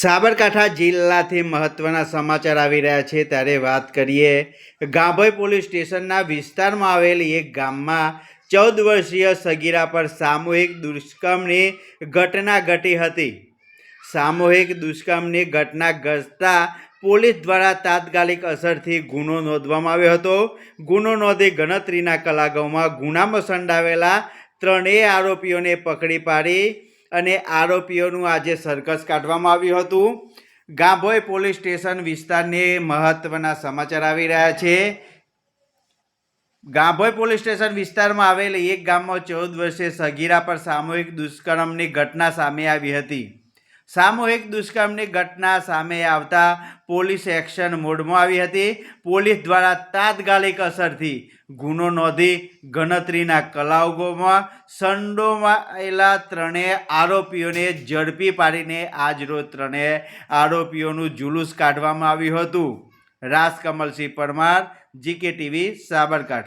સાબરકાંઠા જિલ્લાથી મહત્વના સમાચાર આવી રહ્યા છે. ત્યારે વાત કરીએ, ગાભોઈ પોલીસ સ્ટેશનના વિસ્તારમાં આવેલ એક ગામમાં ચૌદ વર્ષીય સગીરા પર સામૂહિક દુષ્કર્મની ઘટના ઘટી હતી. સામૂહિક દુષ્કર્મની ઘટના ઘટતા પોલીસ દ્વારા તાત્કાલિક અસરથી ગુનો નોંધવામાં આવ્યો હતો. ગુનો નોંધી ગણતરીના કલાકોમાં ગુનામાં સંડાવેલા ત્રણેય આરોપીઓને પકડી પાડી અને આરોપીઓનું આજે સરઘસ કાઢવામાં આવ્યું હતું. ગાભોઈ પોલીસ સ્ટેશન વિસ્તારને મહત્વના સમાચાર આવી રહ્યા છે. ગાભોઈ પોલીસ સ્ટેશન વિસ્તારમાં આવેલ એક ગામમાં ચૌદ વર્ષે સગીરા પર સામૂહિક દુષ્કર્મની ઘટના સામે આવી હતી. સામૂહિક દુષ્કર્મની ઘટના સામે આવતા પોલીસ એક્શન મોડમાં આવી હતી. પોલીસ દ્વારા તાત્કાલિક અસરથી ગુનો નોંધી ગણતરીના કલાકોમાં સંડોવાયેલા ત્રણેય આરોપીઓને ઝડપી પાડીને આજરોજ ત્રણેય આરોપીઓનું જુલુસ કાઢવામાં આવ્યું હતું. Rajkamalsinh Parmar, GK TV, Sabarkantha.